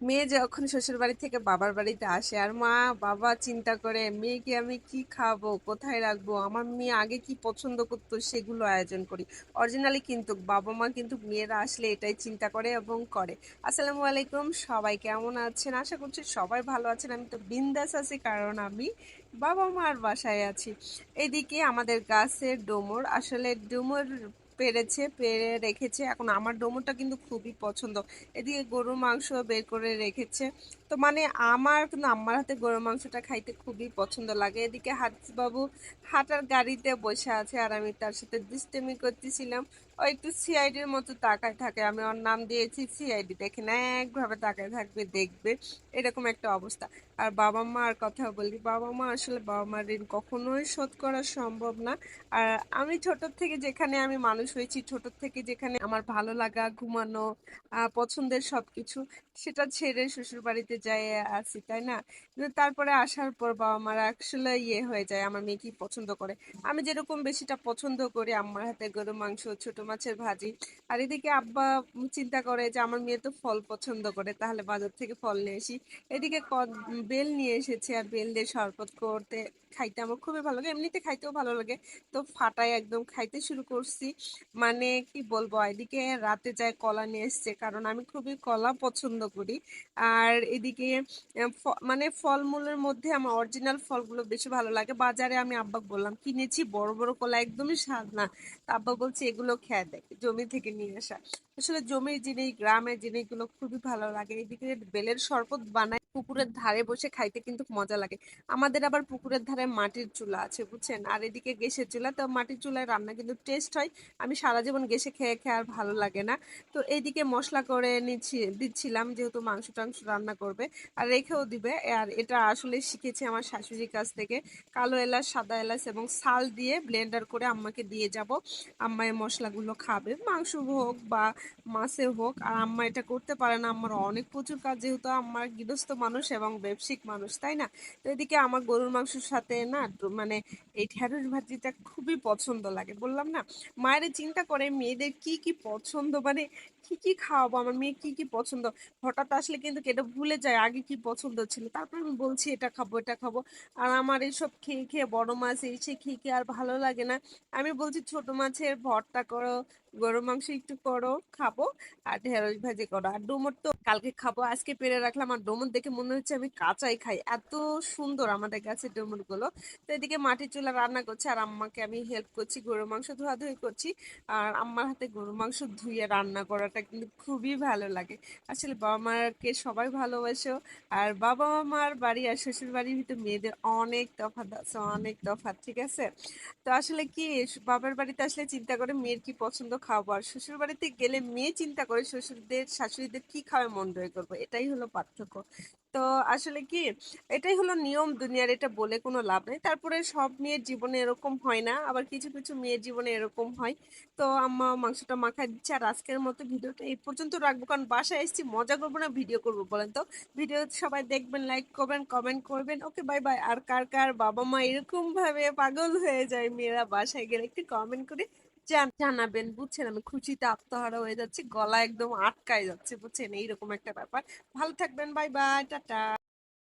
মেয়ে যখন শ্বশুর বাড়ি থেকে বাবার বাড়িতে আসে, আর মা, বাবা চিন্তা করে, মেয়েকে আমি কি খাব, কোথায় রাখব, আমার মেয়ে আগে কি পছন্দ করতো সেগুলো আয়োজন করি। অরিজিনালি কিন্তু বাবা মা কিন্তু মেয়েরা আসলে এটাই চিন্তা করে এবং করে। আসসালামু আলাইকুম, সবাই কেমন আছেন? আশা করছি সবাই ভালো আছেন। আমি তো বিন্দাস আছি, কারণ আমি বাবা মার বাসায় আছি। এদিকে আমাদের গাছের ডোমর, আসলে ডোমর পেরেছে, পেরে রেখেছে। এখন আমার ডোমোটা কিন্তু খুবই পছন্দ। এদিকে গরুর মাংস বের করে রেখেছে। তো মানে আমার কিন্তু আমার হাতে গরুর মাংসটা খাইতে খুবই পছন্দ লাগে। এদিকে বাবু হাঁটার গাড়িতে বসে আছে আর আমি তার সাথে দুষ্টেমি করতেছিলাম। ও একটু সিআইডির মতো তাকায় থাকে। আমি ওর নাম দিয়েছি সিআইডি দেখে না একভাবে তাকায় থাকবে, দেখবে। এরকম একটা অবস্থা। আর বাবা মার কথা বলি, বাবা মা আসলে বাবা মার ঋণ কখনোই শোধ করা সম্ভব না। আর আমি ছোট থেকে যেখানে আমি মানুষ হয়েছি ছোট থেকে যেখানে আমার ভালো লাগা, ঘুমানো পছন্দের সব কিছু সেটা ছেড়ে শ্বশুর বাড়িতে যাই আসি, তাই না? তারপরে আসার পর বাবা মারা আসলে ইয়ে হয়ে যায়, আমার মেয়ে কি পছন্দ করে? আমি যেরকম বেশিটা পছন্দ করি, আমার হাতে গরু মাংস, ছোট মাছের ভাজি। আর এদিকে আব্বা চিন্তা করে যে আমার মেয়ে তো ফল পছন্দ করে, তাহলে বাজার থেকে ফল নিয়ে আসি। এদিকে বেল নিয়ে এসেছে আর বেল দিয়ে শরবত করতে। খাইতে আমার খুবই ভালো লাগে, এমনিতে খাইতেও ভালো লাগে। তো ফাটাই একদম খাইতে শুরু করছি। মানে কি বলব, এদিকে রাতে যায় কলা নিয়ে এসছে, কারণ আমি খুবই কলা পছন্দ করি। আর এদিকে মানে ফলমূলের মধ্যে আমার অরিজিনাল ফলগুলো বেশি ভালো লাগে। বাজারে আমি আব্বা বললাম, কিনেছি, বড় বড় কলা, একদমই স্বাদ না। আব্বা বলছে, এগুলো খেয়ে দেখ, জমি থেকে নিয়ে আসা। আসলে জমির জিনিস, গ্রামের জিনিসগুলো খুবই ভালো লাগে। এদিকে বেলের শরবত বানায় পুকুরের ধারে বসে খাইতে কিন্তু মজা লাগে। আমাদের আবার পুকুরের ধারে মাটির চুলা আছে, বুঝছেন? আর এদিকে গ্যাসের চুলা, তো মাটির চুলায় রান্না কিন্তু টেস্ট হয়। আমি সারা জীবন গ্যাসে খেয়ে খেয়ে আর ভালো লাগে না। তো এইদিকে মশলা করে নিচ্ছি, দিচ্ছিলাম যেহেতু মাংস টাংস রান্না করবে, আর রেখেও দিবে। আর এটা আসলে শিখেছি আমার শাশুড়ির কাছ থেকে। কালো এলাচ, সাদা এলাচ এবং সাল দিয়ে ব্লেন্ডার করে আম্মাকে দিয়ে যাব। আম্মা এই মশলাগুলো খাবে, মাংস হোক বা মাছে হোক। আর আম্মা এটা করতে পারে না, আমার অনেক প্রচুর কাজ যেহেতু আমার গৃহস্থ মানুষ এবং ব্যবসায়িক মানুষ, তাই না? তো এদিকে আমার গরুর মাংসের সাথে না মানে এই ঢেঁড়স ভাজিটা খুবই পছন্দ লাগে, বললাম না? মায়ের চিন্তা করে মেয়েদের কি কি পছন্দ মানে কি কি খাওয়াবো? আমার মেয়ে কি কি পছন্দ? হঠাৎ আসলে কিন্তু এটা ভুলে যায় আগে কি পছন্দ ছিল। তারপর আমি বলছি, এটা খাব এটা খাব। আর আমার এইসব খেয়ে খেয়ে বড় মাছ, এই সে খেয়ে খেয়ে আর ভালো লাগে না। আমি বলছি, ছোট মাছের ভর্তা করো গরু মাংস একটু করো, খাব, আর ঢেঁড়স ভাজি করো। আর ডুমুর তো কালকে খাব, আজকে পেরে রাখলাম, আর ডুমুর দেখে মনে হচ্ছে আমি কাঁচাই খাই। এত সুন্দর আমাদের কাছে ডুমুরগুলো তো এদিকে মাটির চুলা রান্না করছে, আর আম্মাকে আমি হেল্প করছি গরু মাংস ধোয়াধুয়ি করছি, আর আম্মার হাতে গরু মাংস ধুয়ে রান্না করাটা কিন্তু খুবই ভালো লাগে। আসলে বাবা মাকে সবাই ভালোবাসো, আর বাবা মার বাড়ি আর শ্বশুর বাড়ির ভিতরে মেয়েদের অনেক তফাৎ আছে, অনেক তফাৎ, ঠিক আছে? তো আসলে কি, বাবার বাড়িতে আসলে চিন্তা করে মেয়ের কি পছন্দ খাওয়াবো আর শ্বশুর বাড়িতে গেলে মেয়ে চিন্তা করে শ্বশুরদের, শাশুড়িদের কি খাওয়ায় মন দয় করব? এটাই হলো পার্থক্য। তো আসলে কি, এটাই হলো নিয়ম দুনিয়ার, এটা বলে কোনো লাভ নেই। তারপরে সব মেয়ের জীবনে এরকম হয় না, আবার কিছু কিছু মেয়ের জীবনে এরকম হয়। তো আম্মা মাংসটা মাখায় দিচ্ছে। আর আজকের মতো ভিডিওটা এই পর্যন্ত রাখব, কারণ বাসায় এসেছি, মজা করব না ভিডিও করব বলেন তো? ভিডিও সবাই দেখবেন লাইক করবেন কমেন্ট করবেন। ওকে বাই বাই আর কার কার বাবা মা এরকমভাবে পাগল হয়ে যায়, মেয়েরা বাসায় গেলে একটু কমেন্ট করে জানাবেন, বুঝছেন? আমি খুশিতে আত্মহারা হয়ে যাচ্ছি, গলা একদম আটকায় যাচ্ছে, বুঝছেন? এইরকম একটা ব্যাপার। ভালো থাকবেন বাই বাই টাটা।